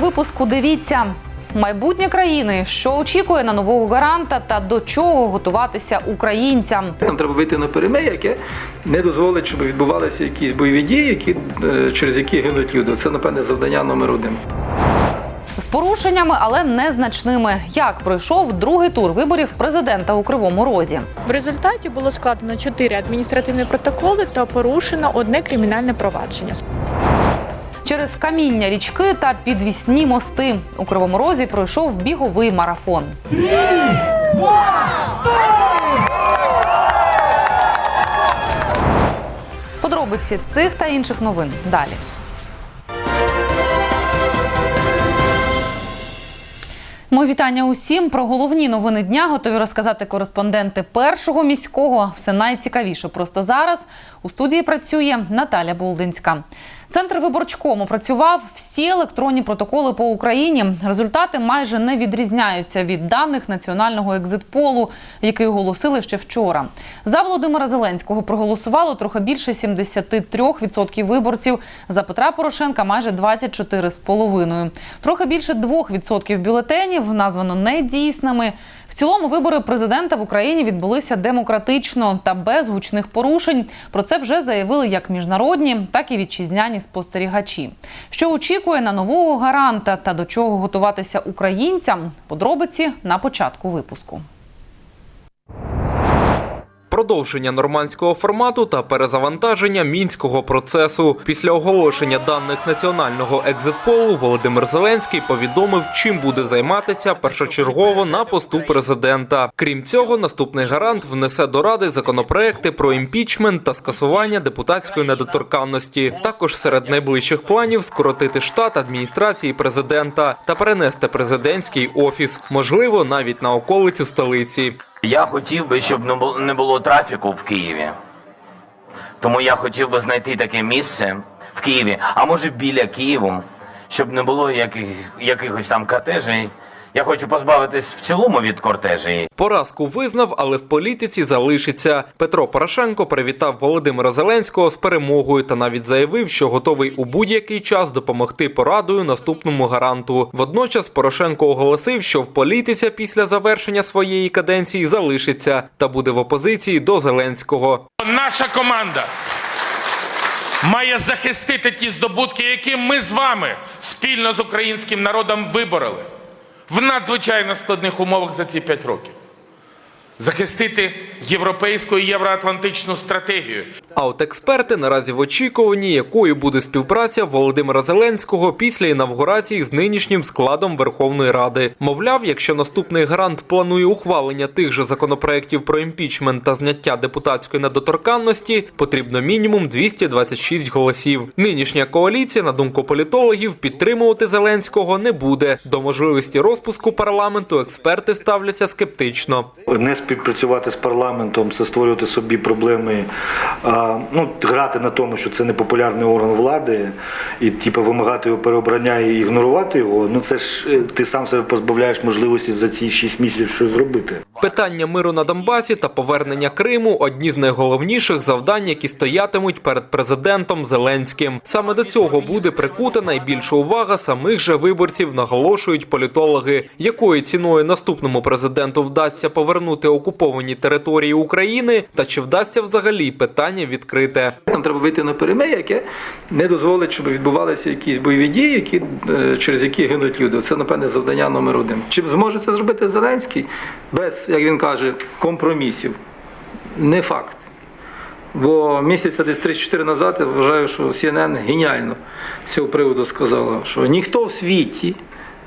випуску дивіться. Майбутнє країни, що очікує на нового гаранта та до чого готуватися українцям. Нам треба вийти на перемир'я, яке не дозволить, щоб відбувалися якісь бойові дії, які, е, через які гинуть люди. Це, напевне, завдання номер один. З порушеннями, але незначними. Як пройшов другий тур виборів президента у Кривому Розі? В результаті було складено чотири адміністративні протоколи та порушено одне кримінальне провадження. Через каміння річки та підвісні мости у Кривому Розі пройшов біговий марафон. Подробиці цих та інших новин далі. Мої вітання усім про головні новини дня готові розказати кореспонденти першого міського. Все найцікавіше просто зараз. У студії працює Наталя Болдинська. Центр виборчкому працював всі електронні протоколи по Україні. Результати майже не відрізняються від даних національного екзитполу, який оголосили ще вчора. За Володимира Зеленського проголосувало трохи більше 73% виборців. За Петра Порошенка майже 24,5%. Трохи більше 2% бюлетенів названо недійсними. В цілому вибори президента в Україні відбулися демократично та без гучних порушень. Про це вже заявили як міжнародні, так і вітчизняні спостерігачі. Що очікує на нового гаранта та до чого готуватися українцям? Подробиці на початку випуску. Продовження нормандського формату та перезавантаження мінського процесу. Після оголошення даних національного екзитполу Володимир Зеленський повідомив, чим буде займатися першочергово на посту президента. Крім цього, наступний гарант внесе до ради законопроекти про імпічмент та скасування депутатської недоторканності. Також серед найближчих планів скоротити штат адміністрації президента та перенести президентський офіс, можливо, навіть на околицю столиці. Я хотів би, щоб не було, трафіку в Києві. Тому я хотів би знайти таке місце в Києві, а може біля Києву, щоб не було яких, якихось там кортежей. Я хочу позбавитись в цілому від кортежей. Поразку визнав, але в політиці залишиться. Петро Порошенко привітав Володимира Зеленського з перемогою та навіть заявив, що готовий у будь-який час допомогти порадою наступному гаранту. Водночас Порошенко оголосив, що в політиці після завершення своєї каденції залишиться та буде в опозиції до Зеленського. Наша команда має захистити ті здобутки, які ми з вами спільно з українським народом вибороли в надзвичайно складних умовах за ці п'ять років. Захистити європейську і євроатлантичну стратегію, А от експерти наразі в очікуванні, якою буде співпраця Володимира Зеленського після інавгурації з нинішнім складом Верховної Ради. Мовляв, якщо наступний гарант планує ухвалення тих же законопроєктів про імпічмент та зняття депутатської недоторканності, потрібно мінімум 226 голосів. Нинішня коаліція, на думку політологів, підтримувати Зеленського не буде. До можливості розпуску парламенту експерти ставляться скептично. не співпрацювати з парламентом, це створювати собі проблеми, ну, грати на тому, що це непопулярний орган влади, і типу, вимагати його переобрання і ігнорувати його. Ну це ж е, ти сам себе позбавляєш можливості за ці 6 місяців щось зробити. Питання миру на Донбасі та повернення Криму одні з найголовніших завдань, які стоятимуть перед президентом Зеленським. Саме до цього буде прикута найбільша увага самих же виборців, наголошують політологи. Якою ціною наступному президенту вдасться повернути окуповані території України, та чи вдасться взагалі питання відкрите? Нам треба вийти на перемир'я, яке не дозволить, щоб відбувалися якісь бойові дії, які, е, через які гинуть люди. Це, напевне, завдання номер один. Чи зможе це зробити Зеленський без, як він каже, компромісів? Не факт. Бо місяця десь 3-4 назад я вважаю, що CNN геніально з цього приводу сказала, що ніхто в світі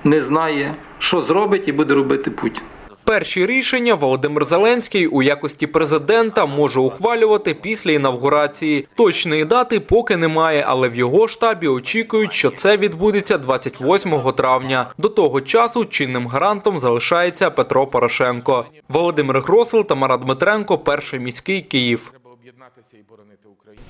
не знає, що зробить і буде робити Путін. Перші рішення Володимир Зеленський у якості президента може ухвалювати після інавгурації. Точної дати поки немає, але в його штабі очікують, що це відбудеться 28 травня. До того часу чинним гарантом залишається Петро Порошенко. Володимир Гросл та Марат Дмитренко, перший міський Київ. Об'єднатися і боронити Україну.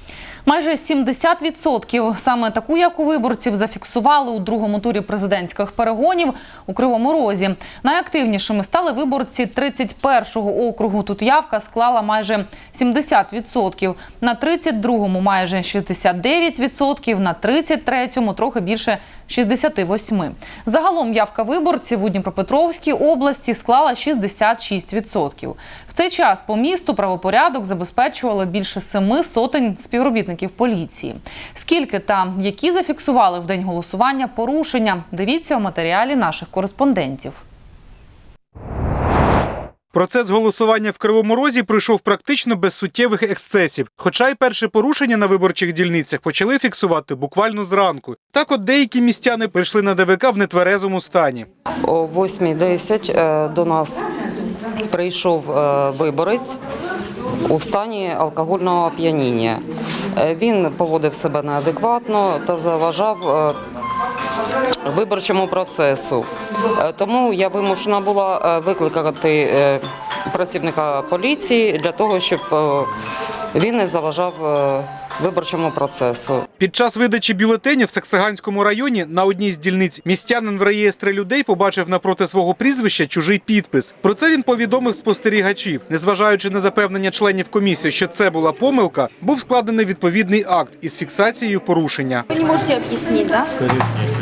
Майже 70% саме таку як у виборців зафіксували у другому турі президентських перегонів у Кривому Розі. Найактивнішими стали виборці 31-го округу. Тут явка склала майже 70%. На 32-му майже 69%, на 33-му трохи більше 68%. Загалом явка виборців у Дніпропетровській області склала 66%. В цей час по місту правопорядок забезпечувало більше семи сотень співробітників поліції. Скільки та які зафіксували в день голосування порушення? Дивіться у матеріалі наших кореспондентів. Процес голосування в Кривому Розі пройшов практично без суттєвих ексцесів. Хоча й перші порушення на виборчих дільницях почали фіксувати буквально зранку. Так от деякі містяни прийшли на ДВК в нетверезому стані. О 8.10 е, до нас прийшов е, виборець у стані алкогольного оп'яніння. Е, Він поводив себе неадекватно та заважав е, виборчому процесу. Тому я вимушена була викликати працівника поліції для того, щоб він не заважав е, виборчому процесу. Під час видачі бюлетенів в Саксаганському районі на одній з дільниць містянин в реєстрі людей побачив напроти свого прізвища чужий підпис. Про це він повідомив спостерігачів. Незважаючи на запевнення членів комісії, що це була помилка, був складений відповідний акт із фіксацією порушення. Вы не можете объяснить, да?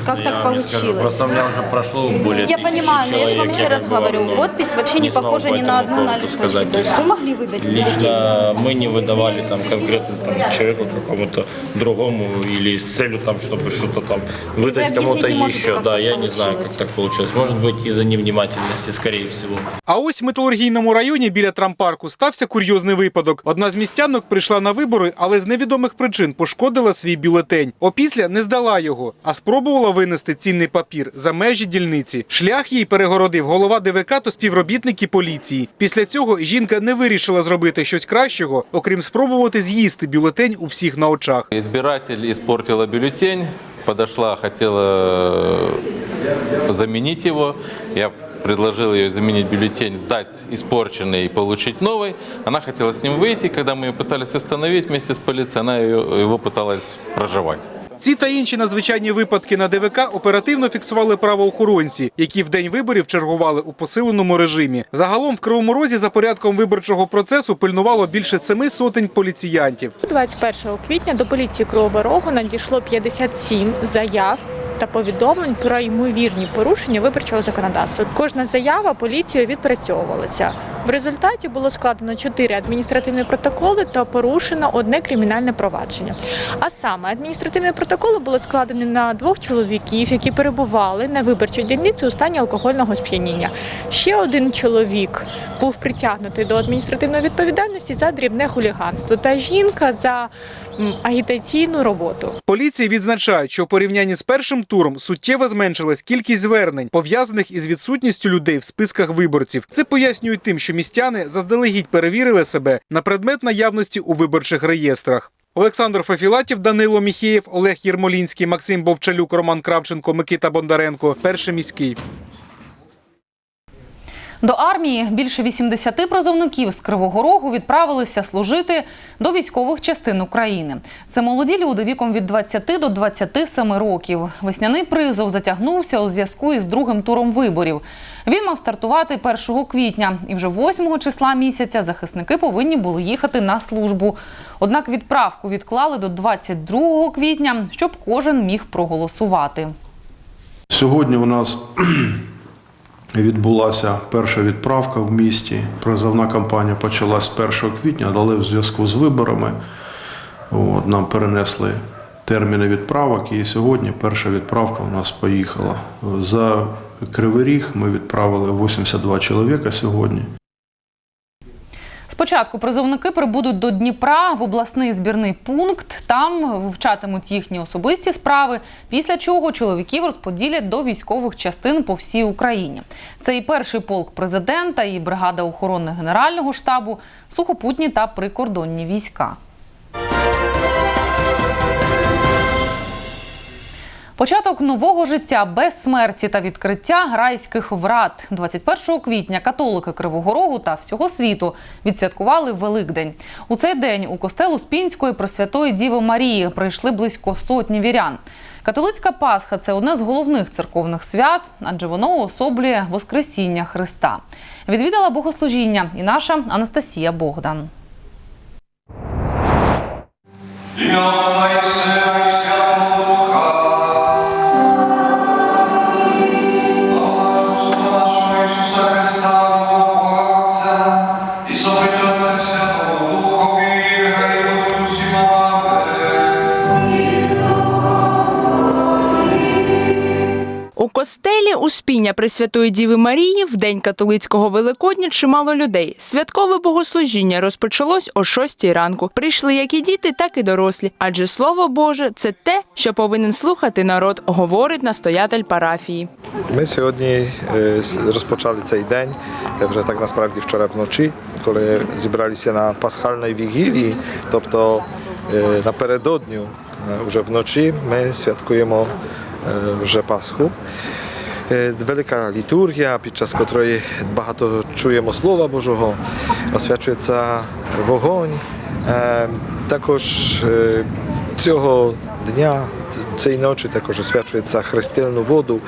Как так получилось? Просто у меня уже прошло более Я тысячи понимаю, но я же вам человек, еще я раз как бы говорю, вам, ну, подпись вообще не, не знал похожа по ни на этому одну поводу на листочке. сказать. То есть Вы могли выдать бюллетень? Лично мы не выдавали там конкретно там, человеку какому-то другому или с целью там, чтобы что-то там выдать объяснить кому-то не можете, еще. как Да, так я не знаю, получилось? как так получилось. Может быть из-за невнимательности, скорее всего. А ось в металургійному районі біля трампарку стався курйозний випадок. Одна з містянок прийшла на вибори, але з невідомих причин пошкодила свій бюлетень. Опісля не здала його, а спробувала винести цінний папір за межі дільниці. Шлях їй перегородив голова ДВК та співробітники поліції. Після цього жінка не вирішила зробити щось кращого, окрім спробувати з'їсти бюлетень у всіх на очах. Избиратель испортила бюллетень, подошла, хотела э, заменить его. Я предложил ей заменить бюллетень, сдать испорченный и получить новый. Она хотела с ним выйти. Когда мы ее пытались остановить вместе с полицией, она ее- его пыталась проживать. Ці та інші надзвичайні випадки на ДВК оперативно фіксували правоохоронці, які в день виборів чергували у посиленому режимі. Загалом в Кривому Розі за порядком виборчого процесу пильнувало більше семи сотень поліціянтів. 21 квітня до поліції Кривого Рогу надійшло 57 заяв та повідомлень про ймовірні порушення виборчого законодавства. Кожна заява поліцією відпрацьовувалася. В результаті було складено 4 адміністративні протоколи та порушено одне кримінальне провадження. А саме адміністративні протоколи були складені на двох чоловіків, які перебували на виборчій дільниці у стані алкогольного сп'яніння. Ще один чоловік був притягнутий до адміністративної відповідальності за дрібне хуліганство та жінка за агітаційну роботу. Поліції відзначають, що у порівнянні з першим туром суттєво зменшилась кількість звернень, пов'язаних із відсутністю людей в списках виборців. Це пояснюють тим, що містяни заздалегідь перевірили себе на предмет наявності у виборчих реєстрах. Олександр Фафілатів, Данило Міхеєв, Олег Єрмолінський, Максим Бовчалюк, Роман Кравченко, Микита Бондаренко. Перший міський. До армії більше 80 призовників з Кривого Рогу відправилися служити до військових частин України. Це молоді люди віком від 20 до 27 років. Весняний призов затягнувся у зв'язку із другим туром виборів. Він мав стартувати 1 квітня, і вже 8 числа місяця захисники повинні були їхати на службу. Однак відправку відклали до 22 квітня, щоб кожен міг проголосувати. Сьогодні у нас відбулася перша відправка в місті. Призовна кампанія почалась з 1 квітня, але в зв'язку з виборами от, нам перенесли терміни відправок, і сьогодні перша відправка у нас поїхала. За Кривий Ріг ми відправили 82 чоловіка сьогодні. Спочатку призовники прибудуть до Дніпра в обласний збірний пункт. Там вивчатимуть їхні особисті справи. Після чого чоловіків розподілять до військових частин по всій Україні. Це і перший полк президента, і бригада охорони Генерального штабу, сухопутні та прикордонні війська. Початок нового життя без смерті та відкриття грайських врат 21 квітня католики Кривого Рогу та всього світу відсвяткували Великдень. У цей день у костел Успінської Пресвятої Діви Марії прийшли близько сотні вірян. Католицька Пасха це одне з головних церковних свят, адже воно уособлює Воскресіння Христа. Відвідала богослужіння і наша Анастасія Богдан. У Успіння Пресвятої Діви Марії в день католицького Великодня чимало людей. Святкове богослужіння розпочалось о 6 ранку. Прийшли як і діти, так і дорослі. Адже слово Боже це те, що повинен слухати народ, говорить настоятель парафії. Ми сьогодні е, розпочали цей день, е, вже так насправді вчора вночі, коли зібралися на пасхальній вігілії, тобто е, напередодню, вже вночі ми святкуємо вже Пасху. Е, Велика літургія, під час котрої багато чуємо Слова Божого, освячується вогонь. Е, Також е, цього дня, цієї ночі також освячується хрестильну воду.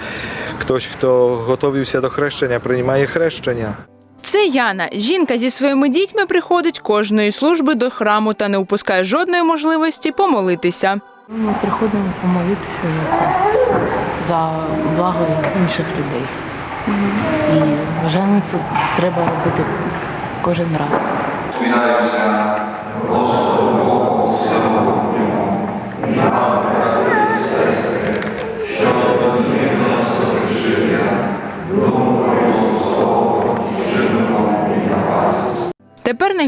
Хтось, хто готовився до хрещення, приймає хрещення. Це Яна. Жінка зі своїми дітьми приходить кожної служби до храму та не упускає жодної можливості помолитися. Ми приходимо помолитися за це, за благо інших людей. І вважаємо, це треба робити кожен раз. Тепер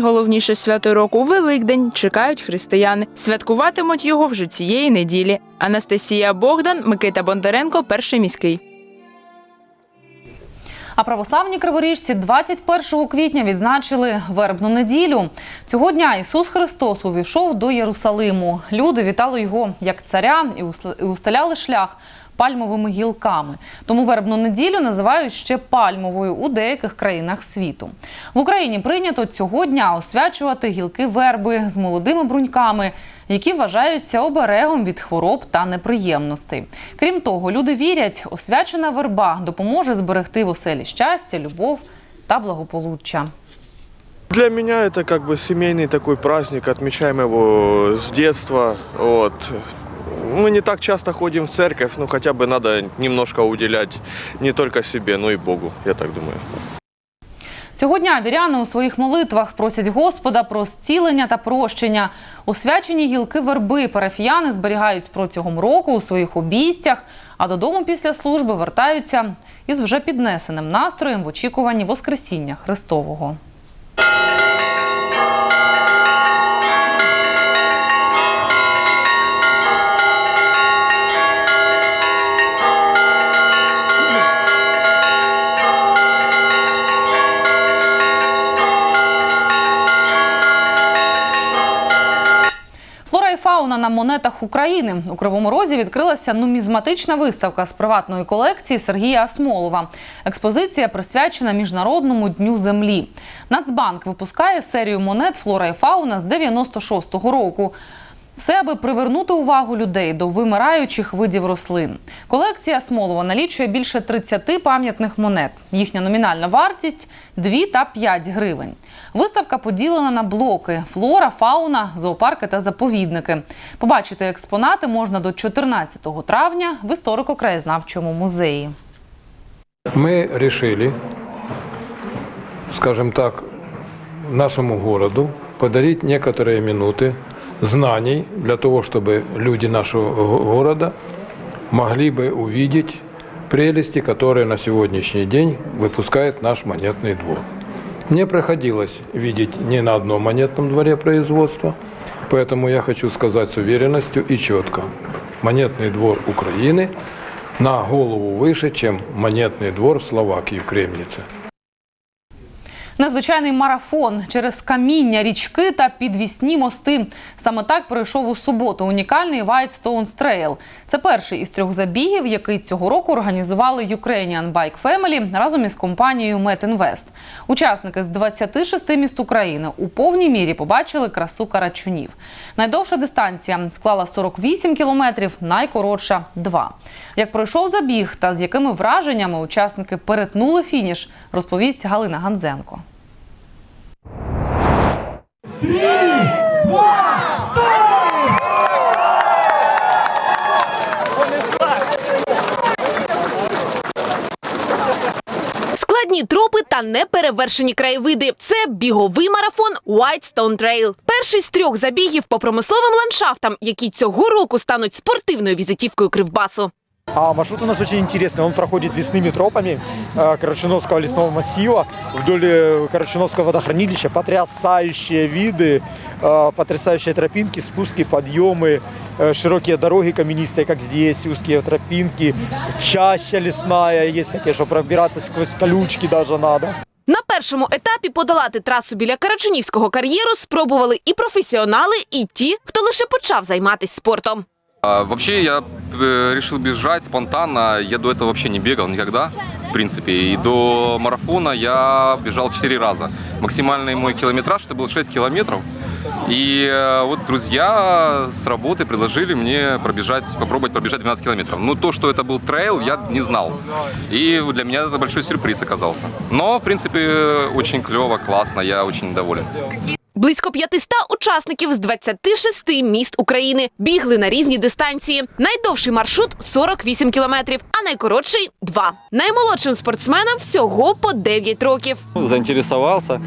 найголовніше свято року Великдень чекають християни. Святкуватимуть його вже цієї неділі. Анастасія Богдан, Микита Бондаренко, перший міський. А православні криворіжці 21 квітня відзначили вербну неділю. Цього дня Ісус Христос увійшов до Єрусалиму. Люди вітали його як царя і устеляли шлях пальмовими гілками. Тому вербну неділю називають ще пальмовою у деяких країнах світу. В Україні прийнято цього дня освячувати гілки верби з молодими бруньками, які вважаються оберегом від хвороб та неприємностей. Крім того, люди вірять, освячена верба допоможе зберегти в оселі щастя, любов та благополуччя. Для меня это как бы семейный такой праздник, отмечаем его с детства. Вот. Мы не так часто ходим в церковь, но хотя бы надо немножко уделять не только себе, но и Богу, я так думаю. Цього дня віряни у своїх молитвах просять Господа про зцілення та прощення. Освячені гілки верби парафіяни зберігають протягом року у своїх обійстях, а додому після служби вертаються із вже піднесеним настроєм в очікуванні Воскресіння Христового. Монетах України у Кривому Розі відкрилася нумізматична виставка з приватної колекції Сергія Асмолова. Експозиція присвячена міжнародному дню землі. Нацбанк випускає серію монет Флора і фауна з 96-го року. Все, аби привернути увагу людей до вимираючих видів рослин. Колекція Смолова налічує більше 30 пам'ятних монет. Їхня номінальна вартість 2 та 5 гривень. Виставка поділена на блоки: флора, фауна, зоопарки та заповідники. Побачити експонати можна до 14 травня в історико-краєзнавчому музеї. Мы решили, скажем так, нашему городу подарить некоторые минуты знаний для того, чтобы люди нашего го- города могли бы увидеть прелести, которые на сегодняшний день выпускает наш монетный двор. Мне приходилось видеть не на одном монетном дворе производства, поэтому я хочу сказать с уверенностью и четко. Монетный двор Украины на голову выше, чем монетный двор в Словакии, в Кремнице. Незвичайний марафон через каміння, річки та підвісні мости. Саме так пройшов у суботу унікальний Whitestones Trail. Це перший із трьох забігів, який цього року організували Ukrainian Bike Family разом із компанією Metinvest. Учасники з 26 міст України у повній мірі побачили красу карачунів. Найдовша дистанція склала 48 кілометрів, найкоротша – 2. Як пройшов забіг та з якими враженнями учасники перетнули фініш, розповість Галина Ганзенко. Складні тропи та неперевершені краєвиди. Це біговий марафон White Stone Trail. Перший з трьох забігів по промисловим ландшафтам, які цього року стануть спортивною візитівкою Кривбасу. А маршрут у нас очень интересный. Он проходит лесными тропами э, Карачуновского лесного массива вдоль э, Карачуновского водохранилища. Потрясающие виды, э, потрясающие тропинки, спуски, подъемы, э, широкие дороги каменистые, как здесь, узкие тропинки, чаща лесная, есть такие, что пробираться сквозь колючки даже надо. На першому етапі подолати трасу біля Карачунівського кар'єру спробували і професіонали, і ті, хто лише почав займатися спортом. А, Вообще я э, решил бежать спонтанно. Я до этого вообще не бегал никогда, в принципе. И до марафона я бежал 4 раза. Максимальный мой километраж это был 6 километров. И э, вот друзья с работы предложили мне пробежать, попробовать пробежать 12 километров. Ну, то, что это был трейл, я не знал. И для меня это большой сюрприз оказался. Но, в принципе, очень клево, классно, я очень доволен. Близько 500 учасників з 26 міст України бігли на різні дистанції. Найдовший маршрут 48 кілометрів, а найкоротший – 2. Наймолодшим спортсменам всього по 9 років. заинтересовался.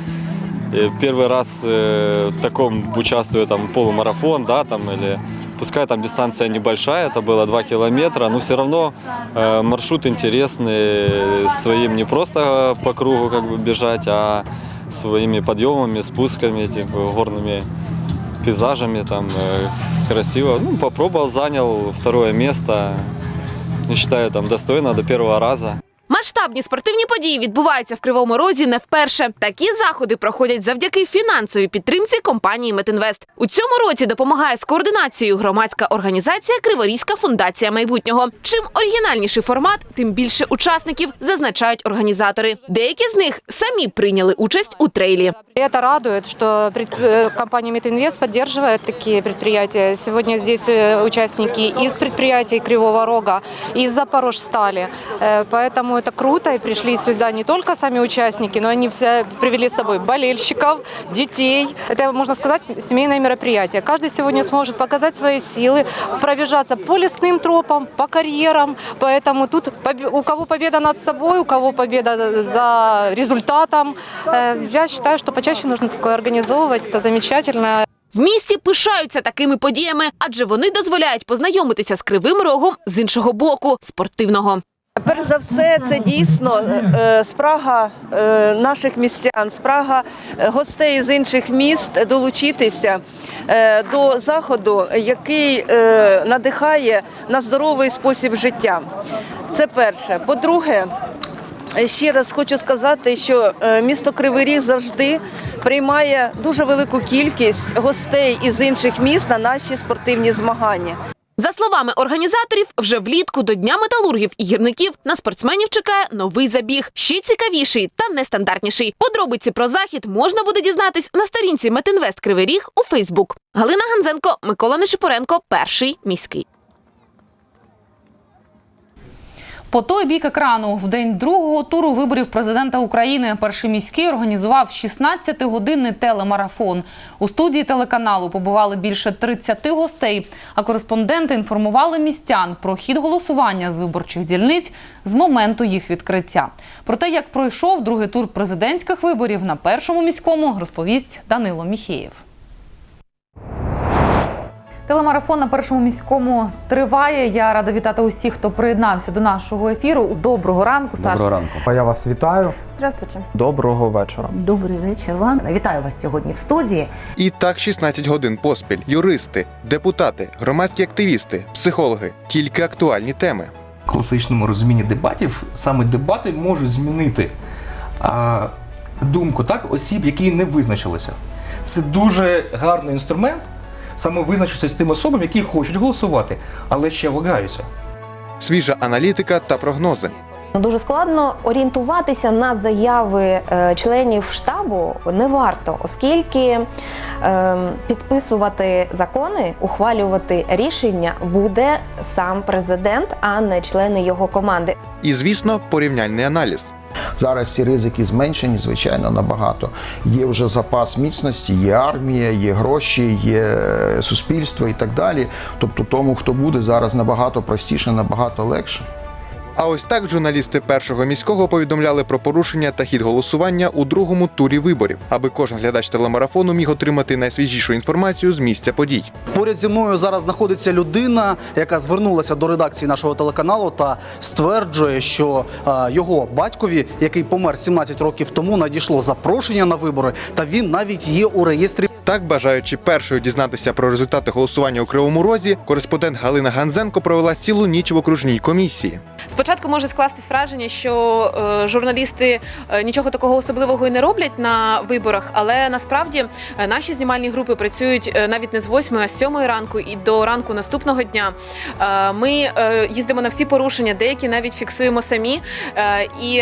Э, Первый раз э, в таком участвую там полумарафон, да, там или пускай там дистанция небольшая, это было 2 километра, но все равно э, маршрут интересный, своим не просто по кругу как бы бежать, а своими подъемами, спусками, типа горными пейзажами, там э, красиво. Ну, попробовал, занял второе место. Не считаю там достойно до первого раза. Масштабні спортивні події відбуваються в Кривому Розі не вперше. Такі заходи проходять завдяки фінансовій підтримці компанії Метинвест. У цьому році допомагає з координацією громадська організація Криворізька фундація майбутнього. Чим оригінальніший формат, тим більше учасників зазначають організатори. Деякі з них самі прийняли участь у трейлі. И это радует, что пред- э, компания Метинвест поддерживает такие предприятия. Сегодня здесь э, участники из предприятий Кривого Рога, из Запорожстали. Э, Поэтому это круто. И пришли сюда не только сами участники, но они все привели с собой болельщиков, детей. Это, можно сказать, семейное мероприятие. Каждый сегодня сможет показать свои силы, пробежаться по лесным тропам, по карьерам. Поэтому тут побе- у кого победа над собой, у кого победа за результатом. Э, Я считаю, что почаще нужно такое организовывать. Это замечательно. В місті пишаються такими подіями, адже вони дозволяють познайомитися з кривим рогом з іншого боку спортивного. Перш за все, це дійсно е, спрага е, наших містян, спрага е, гостей з інших міст долучитися е, до заходу, який е, надихає на здоровий спосіб життя. Це перше. По-друге, ще раз хочу сказати, що е, місто Кривий Ріг завжди приймає дуже велику кількість гостей із інших міст на наші спортивні змагання. За словами організаторів, вже влітку до Дня металургів і гірників на спортсменів чекає новий забіг, ще цікавіший та нестандартніший. Подробиці про захід можна буде дізнатись на сторінці Метинвест Кривий Ріг у Фейсбук. Галина Ганзенко, Микола Нечипоренко, перший міський. По той бік екрану в день другого туру виборів президента України перший міський організував 16-годинний телемарафон. У студії телеканалу побували більше 30 гостей, а кореспонденти інформували містян про хід голосування з виборчих дільниць з моменту їх відкриття. Про те, як пройшов другий тур президентських виборів на першому міському, розповість Данило Міхеєв. Телемарафон на першому міському триває. Я рада вітати усіх, хто приєднався до нашого ефіру. Доброго ранку, Саша. Доброго ранку. Я вас вітаю. Здравствуйте. Доброго вечора. Добрий вечір вам. Вітаю вас сьогодні в студії. І так 16 годин поспіль. Юристи, депутати, громадські активісти, психологи. Тільки актуальні теми. класичному розумінні дебатів саме дебати можуть змінити а, думку так, осіб, які не визначилися. Це дуже гарний інструмент саме визначитися з тим особам, які хочуть голосувати, але ще вагаються. Свіжа аналітика та прогнози. Ну, Дуже складно орієнтуватися на заяви е, членів штабу не варто, оскільки е, підписувати закони, ухвалювати рішення буде сам президент, а не члени його команди. І, звісно, порівняльний аналіз. Зараз ці ризики зменшені, звичайно, набагато. Є вже запас міцності, є армія, є гроші, є суспільство і так далі. Тобто, тому, хто буде зараз набагато простіше, набагато легше. А ось так журналісти першого міського повідомляли про порушення та хід голосування у другому турі виборів, аби кожен глядач телемарафону міг отримати найсвіжішу інформацію з місця подій. Поряд зі мною зараз знаходиться людина, яка звернулася до редакції нашого телеканалу та стверджує, що його батькові, який помер 17 років тому, надійшло запрошення на вибори, та він навіть є у реєстрі. Так, бажаючи першою дізнатися про результати голосування у Кривому Розі, кореспондент Галина Ганзенко провела цілу ніч в окружній комісії. Спочатку може скластись враження, що е, журналісти е, нічого такого особливого і не роблять на виборах, але насправді е, наші знімальні групи працюють навіть не з 8, а з 7 ранку і до ранку наступного дня. Ми їздимо на всі порушення, деякі навіть фіксуємо самі. І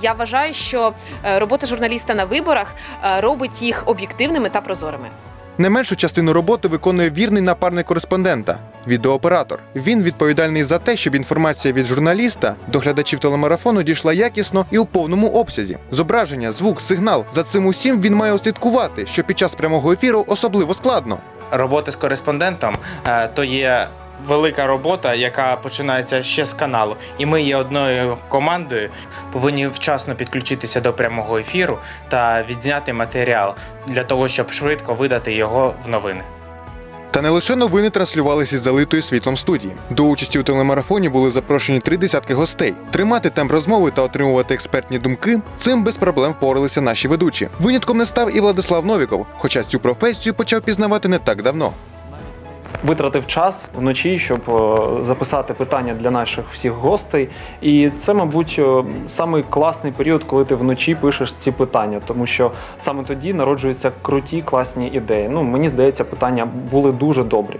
я вважаю, що робота журналіста на виборах робить їх об'єктивними та прозорими. Не меншу частину роботи виконує вірний напарник кореспондента відеооператор. Він відповідальний за те, щоб інформація від журналіста до глядачів телемарафону дійшла якісно і у повному обсязі. Зображення, звук, сигнал за цим усім він має ослідкувати, що під час прямого ефіру особливо складно. Роботи з кореспондентом е, то є велика робота, яка починається ще з каналу. І ми є одною командою, повинні вчасно підключитися до прямого ефіру та відзняти матеріал для того, щоб швидко видати його в новини. Та не лише новини транслювалися із залитої світлом студії. До участі у телемарафоні були запрошені три десятки гостей. Тримати темп розмови та отримувати експертні думки цим без проблем впоралися наші ведучі. Винятком не став і Владислав Новіков, хоча цю професію почав пізнавати не так давно. Витратив час вночі, щоб е, записати питання для наших всіх гостей. І це, мабуть, е, самий класний період, коли ти вночі пишеш ці питання, тому що саме тоді народжуються круті, класні ідеї. Ну, мені здається, питання були дуже добрі.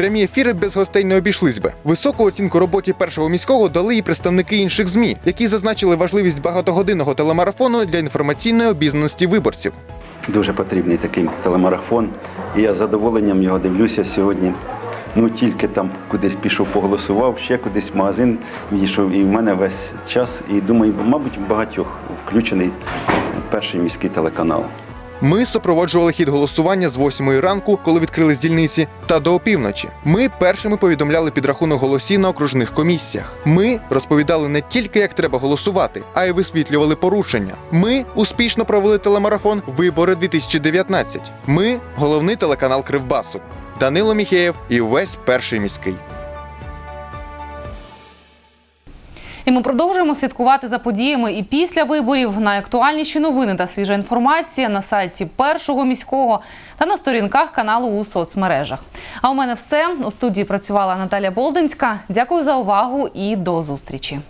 Прямі ефіри без гостей не обійшлись би. Високу оцінку роботі першого міського дали і представники інших змі, які зазначили важливість багатогодинного телемарафону для інформаційної обізнаності виборців. Дуже потрібний такий телемарафон. І я з задоволенням його дивлюся сьогодні. Ну тільки там кудись пішов, поголосував, ще кудись в магазин відійшов, і в мене весь час. І думаю, мабуть, в багатьох включений перший міський телеканал. Ми супроводжували хід голосування з 8 ранку, коли відкрили дільниці, та до опівночі. Ми першими повідомляли підрахунок голосів на окружних комісіях. Ми розповідали не тільки як треба голосувати, а й висвітлювали порушення. Ми успішно провели телемарафон Вибори 2019. Ми головний телеканал Кривбасу. Данило Міхеєв і весь перший міський. І ми продовжуємо слідкувати за подіями і після виборів. Найактуальніші новини та свіжа інформація на сайті першого міського та на сторінках каналу у соцмережах. А у мене все у студії працювала Наталя Болдинська. Дякую за увагу і до зустрічі.